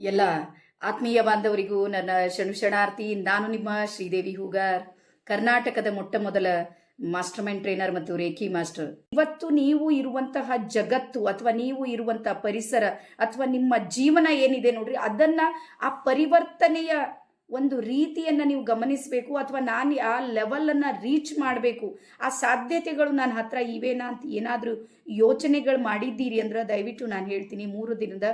ಎಲ್ಲ ಆತ್ಮೀಯ ಬಾಂಧವರಿಗೂ ನನ್ನ ಶರಣಾರ್ಥಿ ನಾನು ನಿಮ್ಮ ಶ್ರೀದೇವಿ ಹೂಗಾರ್, ಕರ್ನಾಟಕದ ಮೊಟ್ಟ ಮೊದಲ ಮಾಸ್ಟರ್ ಮೈಂಡ್ ಟ್ರೈನರ್ ಮತ್ತು ರೇಖಿ ಮಾಸ್ಟರ್. ಇವತ್ತು ನೀವು ಇರುವಂತಹ ಜಗತ್ತು ಅಥವಾ ನೀವು ಇರುವಂತಹ ಪರಿಸರ ಅಥವಾ ನಿಮ್ಮ ಜೀವನ ಏನಿದೆ ನೋಡ್ರಿ, ಅದನ್ನ ಆ ಪರಿವರ್ತನೆಯ ಒಂದು ರೀತಿಯನ್ನ ನೀವು ಗಮನಿಸಬೇಕು ಅಥವಾ ನಾನು ಆ ಲೆವೆಲನ್ನು ರೀಚ್ ಮಾಡಬೇಕು, ಆ ಸಾಧ್ಯತೆಗಳು ನನ್ನ ಹತ್ರ ಇವೇನಾ ಅಂತ ಏನಾದರೂ ಯೋಚನೆಗಳು ಮಾಡಿದ್ದೀರಿ ಅಂದ್ರೆ ದಯವಿಟ್ಟು ನಾನು ಹೇಳ್ತೀನಿ ಮೂರು ದಿನದ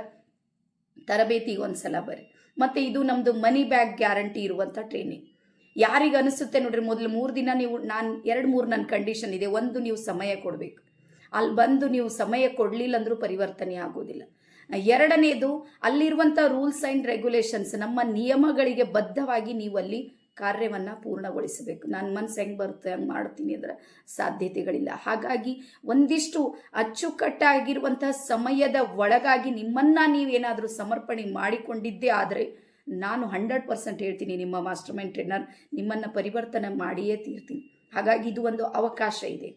ತರಬೇತಿಗೆ ಒಂದು ಸಲ ಬರ್ರಿ. ಮತ್ತು ಇದು ನಮ್ಮದು ಮನಿ ಬ್ಯಾಗ್ ಗ್ಯಾರಂಟಿ ಇರುವಂಥ ಟ್ರೈನಿಂಗ್ ಯಾರಿಗೆ ಅನಿಸುತ್ತೆ ನೋಡ್ರಿ, ಮೊದಲು ಮೂರು ದಿನ ನೀವು, ನಾನು ಎರಡು ಮೂರು ನನ್ನ ಕಂಡೀಷನ್ ಇದೆ, ಒಂದು ನೀವು ಸಮಯ ಕೊಡಬೇಕು. ಅಲ್ಲಿ ಬಂದು ನೀವು ಸಮಯ ಕೊಡಲಿಲ್ಲ ಅಂದರೂ ಪರಿವರ್ತನೆ ಆಗೋದಿಲ್ಲ. ಎರಡನೇದು ಅಲ್ಲಿರುವಂಥ ರೂಲ್ಸ್ ಆ್ಯಂಡ್ ರೆಗ್ಯುಲೇಷನ್ಸ್ ನಮ್ಮ ನಿಯಮಗಳಿಗೆ ಬದ್ಧವಾಗಿ ನೀವು ಅಲ್ಲಿ ಕಾರ್ಯವನ್ನು ಪೂರ್ಣಗೊಳಿಸಬೇಕು. ನನ್ನ ಮನಸ್ಸು ಹೆಂಗೆ ಬರುತ್ತೆ, ಹಂಗೆ ಮಾಡ್ತೀನಿ ಅದರ ಸಾಧ್ಯತೆಗಳಿಲ್ಲ. ಹಾಗಾಗಿ ಒಂದಿಷ್ಟು ಅಚ್ಚುಕಟ್ಟಾಗಿರುವಂತಹ ಸಮಯದ ಒಳಗಾಗಿ ನಿಮ್ಮನ್ನು ನೀವೇನಾದರೂ ಸಮರ್ಪಣೆ ಮಾಡಿಕೊಂಡಿದ್ದೇ ಆದರೆ ನಾನು ಹಂಡ್ರೆಡ್ ಪರ್ಸೆಂಟ್ ಹೇಳ್ತೀನಿ, ನಿಮ್ಮ ಮಾಸ್ಟರ್ ಮೈಂಡ್ ಟ್ರೈನರ್ ನಿಮ್ಮನ್ನು ಪರಿವರ್ತನೆ ಮಾಡಿಯೇ ತೀರ್ತೀನಿ. ಹಾಗಾಗಿ ಇದು ಒಂದು ಅವಕಾಶ ಇದೆ.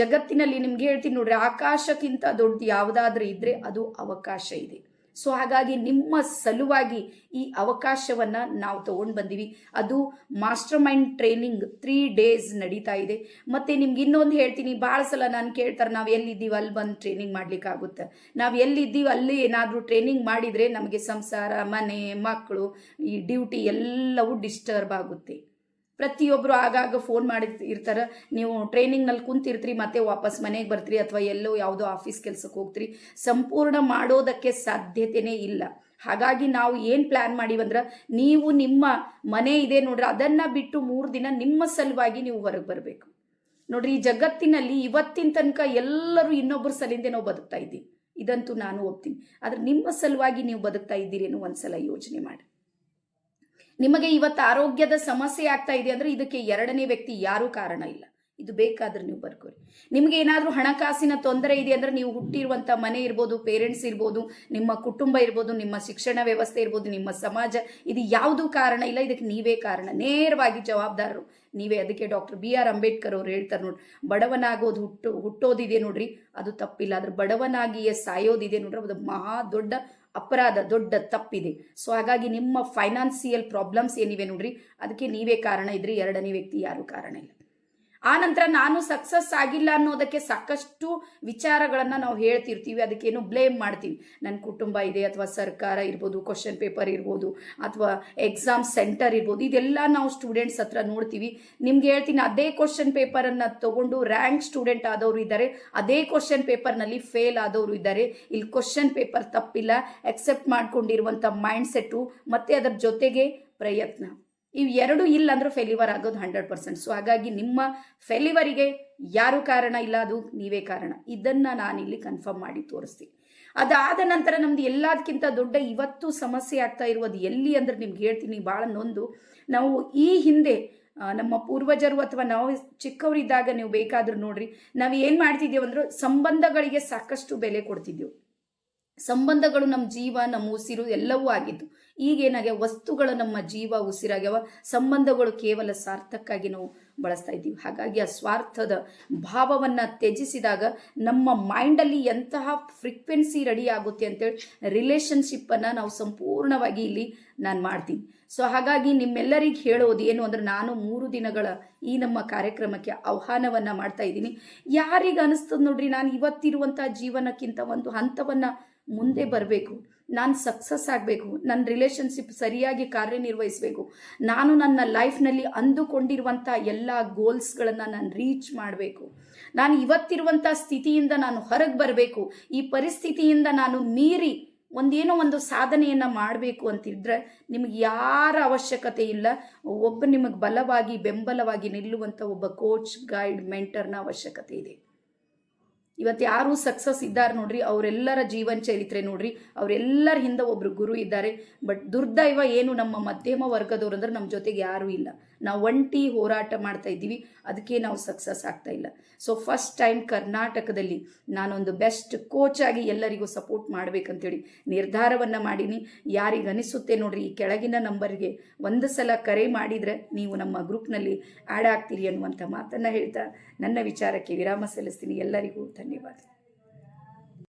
ಜಗತ್ತಿನಲ್ಲಿ ನಿಮ್ಗೆ ಹೇಳ್ತೀನಿ ನೋಡ್ರಿ, ಆಕಾಶಕ್ಕಿಂತ ದೊಡ್ಡದು ಯಾವುದಾದ್ರೂ ಇದ್ದರೆ ಅದು ಅವಕಾಶ ಇದೆ. ಸೊ ಹಾಗಾಗಿ ನಿಮ್ಮ ಸಲುವಾಗಿ ಈ ಅವಕಾಶವನ್ನ ನಾವು ತಗೊಂಡು ಬಂದೀವಿ. ಅದು master mind training three days ನಡೀತಾ ಇದೆ. ಮತ್ತೆ ನಿಮ್ಗೆ ಇನ್ನೊಂದು ಹೇಳ್ತೀನಿ ಭಾಳ ಸಲ ನಾನು ಕೇಳ್ತಾರೆ, ನಾವು ಎಲ್ಲಿದ್ದೀವಿ, ಅಲ್ಲಿ ಬಂದು ಟ್ರೈನಿಂಗ್ ಮಾಡ್ಲಿಕ್ಕಾಗುತ್ತೆ. ನಾವು ಎಲ್ಲಿದ್ದೀವಿ, ಅಲ್ಲಿ ಏನಾದರೂ ಟ್ರೈನಿಂಗ್ ಮಾಡಿದರೆ ನಮಗೆ ಸಂಸಾರ, ಮನೆ ಮಕ್ಕಳು ಈ ಡ್ಯೂಟಿ ಎಲ್ಲವೂ ಡಿಸ್ಟರ್ಬ್ ಆಗುತ್ತೆ. ಪ್ರತಿಯೊಬ್ಬರು ಆಗಾಗ ಫೋನ್ ಮಾಡಿ ಇರ್ತಾರೆ. ನೀವು ಟ್ರೈನಿಂಗ್ನಲ್ಲಿ ಕುಂತಿರ್ತೀರಿ, ಮತ್ತೆ ವಾಪಸ್ ಮನೆಗೆ ಬರ್ತೀರಿ ಅಥವಾ ಎಲ್ಲೋ ಯಾವುದೋ ಆಫೀಸ್ ಕೆಲಸಕ್ಕೆ ಹೋಗ್ತೀರಿ. ಸಂಪೂರ್ಣ ಮಾಡೋದಕ್ಕೆ ಸಾಧ್ಯತೆಯೇ ಇಲ್ಲ. ಹಾಗಾಗಿ ನಾವು ಏನು ಪ್ಲ್ಯಾನ್ ಮಾಡೀವಂದ್ರೆ ನೀವು ನಿಮ್ಮ ಮನೆ ಇದೆ ನೋಡ್ರಿ, ಅದನ್ನು ಬಿಟ್ಟು ಮೂರು ದಿನ ನಿಮ್ಮ ಸಲುವಾಗಿ ನೀವು ಹೊರಗೆ ಬರಬೇಕು. ನೋಡ್ರಿ, ಈ ಜಗತ್ತಿನಲ್ಲಿ ಇವತ್ತಿನ ತನಕ ಎಲ್ಲರೂ ಇನ್ನೊಬ್ಬರ ಸಲಿಂದೆ ನಾವು ಬದುಕ್ತಾ ಇದ್ದೀವಿ. ಇದಂತೂ ನಾನು ಒಪ್ತೀನಿ. ಆದರೆ ನಿಮ್ಮ ಸಲುವಾಗಿ ನೀವು ಬದುಕ್ತಾ ಇದ್ದೀರಿ ಅನ್ನೋ ಒಂದ್ಸಲ ಯೋಚನೆ ಮಾಡಿ. ನಿಮಗೆ ಇವತ್ತು ಆರೋಗ್ಯದ ಸಮಸ್ಯೆ ಆಗ್ತಾ ಇದೆ ಅಂದ್ರೆ ಇದಕ್ಕೆ ಎರಡನೇ ವ್ಯಕ್ತಿ ಯಾರೂ ಕಾರಣ ಇಲ್ಲ. ಇದು ಬೇಕಾದ್ರೆ ನೀವು ಬರ್ಕೋರಿ. ನಿಮಗೆ ಏನಾದರೂ ಹಣಕಾಸಿನ ತೊಂದರೆ ಇದೆ ಅಂದ್ರೆ ನೀವು ಹುಟ್ಟಿರುವಂಥ ಮನೆ ಇರ್ಬೋದು, ಪೇರೆಂಟ್ಸ್ ಇರ್ಬೋದು, ನಿಮ್ಮ ಕುಟುಂಬ ಇರ್ಬೋದು, ನಿಮ್ಮ ಶಿಕ್ಷಣ ವ್ಯವಸ್ಥೆ ಇರ್ಬೋದು, ನಿಮ್ಮ ಸಮಾಜ, ಇದು ಯಾವುದೂ ಕಾರಣ ಇಲ್ಲ. ಇದಕ್ಕೆ ನೀವೇ ಕಾರಣ. ನೇರವಾಗಿ ಜವಾಬ್ದಾರರು. ನೀವೇ ಅದಕ್ಕೆ ಡಾಕ್ಟರ್ ಬಿ ಆರ್ ಅಂಬೇಡ್ಕರ್ ಅವ್ರು ಹೇಳ್ತಾರೆ ನೋಡ್ರಿ. ಬಡವನಾಗೋದು ಹುಟ್ಟು, ಹುಟ್ಟೋದಿದೆ ನೋಡ್ರಿ. ಅದು ತಪ್ಪಿಲ್ಲ. ಅದ್ರ ಬಡವನಾಗಿಯೇ ಸಾಯೋದಿದೆ ನೋಡ್ರಿ. ಅದು ಮಹಾ ದೊಡ್ಡ ಅಪರಾಧ, ದೊಡ್ಡ ತಪ್ಪಿದೆ. ಸೊ ಹಾಗಾಗಿ ನಿಮ್ಮ ಫೈನಾನ್ಸಿಯಲ್ ಪ್ರಾಬ್ಲಮ್ಸ್ ಏನಿವೆ ನೋಡ್ರಿ? ಅದಕ್ಕೆ ನೀವೇ ಕಾರಣ ಇದ್ರಿ, ಎರಡನೇ ವ್ಯಕ್ತಿ ಯಾರು ಕಾರಣ ಇಲ್ಲ. ಆ ನಂತರ ನಾನು ಸಕ್ಸಸ್ ಆಗಿಲ್ಲ ಅನ್ನೋದಕ್ಕೆ ಸಾಕಷ್ಟು ವಿಚಾರಗಳನ್ನು ನಾವು ಹೇಳ್ತಿರ್ತೀವಿ. ಅದಕ್ಕೇನು ಬ್ಲೇಮ್ ಮಾಡ್ತೀವಿ. ನನ್ನ ಕುಟುಂಬ ಇದೆ ಅಥವಾ ಸರ್ಕಾರ ಇರ್ಬೋದು ಕ್ವಶನ್ ಪೇಪರ್ ಇರ್ಬೋದು, ಅಥವಾ ಎಕ್ಸಾಮ್ ಸೆಂಟರ್ ಇರ್ಬೋದು, ಇದೆಲ್ಲ ನಾವು ಸ್ಟೂಡೆಂಟ್ಸ್ ಹತ್ರ ನೋಡ್ತೀವಿ. ನಿಮ್ಗೆ ಹೇಳ್ತೀನಿ, ಅದೇ ಕ್ವಶನ್ ಪೇಪರನ್ನು ತಗೊಂಡು ರ್ಯಾಂಕ್ ಸ್ಟೂಡೆಂಟ್ ಆದವರು ಇದ್ದಾರೆ. ಅದೇ ಕ್ವಶನ್ ಪೇಪರ್ನಲ್ಲಿ ಫೇಲ್ ಆದವರು ಇದ್ದಾರೆ. ಇಲ್ಲಿ ಕ್ವಶನ್ ಪೇಪರ್ ತಪ್ಪಿಲ್ಲ. ಎಕ್ಸೆಪ್ಟ್ ಮಾಡ್ಕೊಂಡಿರುವಂಥ ಮೈಂಡ್ ಸೆಟ್ಟು ಮತ್ತು ಅದರ ಜೊತೆಗೆ ಪ್ರಯತ್ನ. ಇವು ಎರಡು ಇಲ್ಲ ಅಂದ್ರೆ ಫೆಲಿವರ್ ಆಗೋದು ಹಂಡ್ರೆಡ್ ಪರ್ಸೆಂಟ್ ಸೊ ಹಾಗಾಗಿ ನಿಮ್ಮ ಫೇಲಿವರಿಗೆ ಯಾರು ಕಾರಣ ಇಲ್ಲ, ಅದು ನೀವೇ ಕಾರಣ. ಇದನ್ನು ನಾನಿಲ್ಲಿ ಕನ್ಫರ್ಮ್ ಮಾಡಿ ತೋರಿಸ್ತೀನಿ. ಅದಾದ ನಂತರ ನಮ್ದು ಎಲ್ಲದಕ್ಕಿಂತ ದೊಡ್ಡ ಇವತ್ತು ಸಮಸ್ಯೆ ಆಗ್ತಾ ಇರುವುದು ಎಲ್ಲಿ ಅಂದ್ರೆ ನಿಮ್ಗೆ ಹೇಳ್ತೀನಿ, ಭಾಳ ನೊಂದು. ನಾವು ಈ ಹಿಂದೆ ನಮ್ಮ ಪೂರ್ವಜರು ಅಥವಾ ನಾವು ಚಿಕ್ಕವರಿದ್ದಾಗ ನೀವು ಬೇಕಾದ್ರೂ ನೋಡ್ರಿ, ನಾವು ಏನು ಮಾಡ್ತಿದ್ದೇವೆ ಅಂದ್ರೆ ಸಂಬಂಧಗಳಿಗೆ ಸಾಕಷ್ಟು ಬೆಲೆ ಕೊಡ್ತಿದ್ದೆವು. ಸಂಬಂಧಗಳು ನಮ್ಮ ಜೀವ, ನಮ್ಮ ಉಸಿರು ಎಲ್ಲವೂ ಆಗಿದ್ದು, ಈಗೇನಾಗ್ಯಾವ? ವಸ್ತುಗಳು ನಮ್ಮ ಜೀವ, ಉಸಿರಾಗ್ಯಾವ? ಸಂಬಂಧಗಳು ಕೇವಲ ಸಾರ್ಥಕ್ಕಾಗಿ ನಾವು ಬಳಸ್ತಾ ಇದ್ದೀವಿ. ಹಾಗಾಗಿ ಆ ಸ್ವಾರ್ಥದ ಭಾವವನ್ನು ತ್ಯಜಿಸಿದಾಗ ನಮ್ಮ ಮೈಂಡಲ್ಲಿ ಎಂತಹ ಫ್ರೀಕ್ವೆನ್ಸಿ ರೆಡಿ ಆಗುತ್ತೆ ಅಂತೇಳಿ ರಿಲೇಷನ್ಶಿಪ್ಪನ್ನು ನಾವು ಸಂಪೂರ್ಣವಾಗಿ ಇಲ್ಲಿ ನಾನು ಮಾಡ್ತೀನಿ. ಸೊ ಹಾಗಾಗಿ ನಿಮ್ಮೆಲ್ಲರಿಗೆ ಹೇಳೋದು ಏನು ಅಂದರೆ ನಾನು ಮೂರು ದಿನಗಳ ಈ ನಮ್ಮ ಕಾರ್ಯಕ್ರಮಕ್ಕೆ ಆಹ್ವಾನವನ್ನು ಮಾಡ್ತಾ ಇದ್ದೀನಿ. ಯಾರಿಗೆ ಅನಿಸ್ತದೆ ನೋಡ್ರಿ, ನಾನು ಇವತ್ತಿರುವಂಥ ಜೀವನಕ್ಕಿಂತ ಒಂದು ಹಂತವನ್ನು ಮುಂದೆ ಬರಬೇಕು. ನಾನು ಸಕ್ಸಸ್ ಆಗಬೇಕು ನನ್ನ ರಿಲೇಷನ್ಶಿಪ್ ಸರಿಯಾಗಿ ಕಾರ್ಯನಿರ್ವಹಿಸಬೇಕು, ನಾನು ನನ್ನ ಲೈಫ್ನಲ್ಲಿ ಅಂದುಕೊಂಡಿರುವಂಥ ಎಲ್ಲ ಗೋಲ್ಸ್ಗಳನ್ನು ನಾನು ರೀಚ್ ಮಾಡಬೇಕು. ನಾನು ಇವತ್ತಿರುವಂಥ ಸ್ಥಿತಿಯಿಂದ ನಾನು ಹೊರಗೆ ಬರಬೇಕು, ಈ ಪರಿಸ್ಥಿತಿಯಿಂದ ನಾನು ಮೀರಿ ಒಂದೇನೋ ಒಂದು ಸಾಧನೆಯನ್ನು ಮಾಡಬೇಕು ಅಂತಿದ್ರೆ ನಿಮಗೆ ಯಾರ ಅವಶ್ಯಕತೆ ಇಲ್ಲ. ಒಬ್ಬ ನಿಮಗೆ ಬಲವಾಗಿ, ಬೆಂಬಲವಾಗಿ ನಿಲ್ಲುವಂಥ ಒಬ್ಬ ಕೋಚ್ ಗೈಡ್ ಮೆಂಟರ್ನ ಅವಶ್ಯಕತೆ ಇದೆ. ಇವತ್ತು ಯಾರು ಸಕ್ಸಸ್ ಇದ್ದಾರೆ ನೋಡ್ರಿ, ಅವರೆಲ್ಲರ ಜೀವನ ಚರಿತ್ರೆ ನೋಡ್ರಿ, ಅವರೆಲ್ಲರ ಹಿಂದೆ ಒಬ್ರು ಗುರು ಇದ್ದಾರೆ ಬಟ್ ದುರ್ದೈವ ಏನು ನಮ್ಮ ಮಧ್ಯಮ ವರ್ಗದವ್ರು ಅಂದ್ರೆ ನಮ್ಮ ಜೊತೆಗೆ ಯಾರೂ ಇಲ್ಲ. ನಾವು ಒಂಟಿ ಹೋರಾಟ ಮಾಡ್ತಾ ಇದ್ದೀವಿ, ಅದಕ್ಕೆ ನಾವು ಸಕ್ಸಸ್ ಆಗ್ತಾ ಇಲ್ಲ. ಸೊ ಫಸ್ಟ್ ಟೈಮ್ ಕರ್ನಾಟಕದಲ್ಲಿ ನಾನೊಂದು ಬೆಸ್ಟ್ ಕೋಚ್ ಆಗಿ ಎಲ್ಲರಿಗೂ ಸಪೋರ್ಟ್ ಮಾಡಬೇಕಂತೇಳಿ ನಿರ್ಧಾರವನ್ನು ಮಾಡೀನಿ. ಯಾರಿಗೆ ಅನಿಸುತ್ತೆ ನೋಡ್ರಿ, ಈ ಕೆಳಗಿನ ನಂಬರ್ಗೆ ಒಂದು ಸಲ ಕರೆ ಮಾಡಿದರೆ ನೀವು ನಮ್ಮ ಗ್ರೂಪ್ನಲ್ಲಿ ಆ್ಯಡ್ ಆಗ್ತೀರಿ ಅನ್ನುವಂಥ ಮಾತನ್ನು ಹೇಳ್ತಾ ನನ್ನ ವಿಚಾರಕ್ಕೆ ವಿರಾಮ ಸಲ್ಲಿಸ್ತೀನಿ. ಎಲ್ಲರಿಗೂ ಧನ್ಯವಾದ.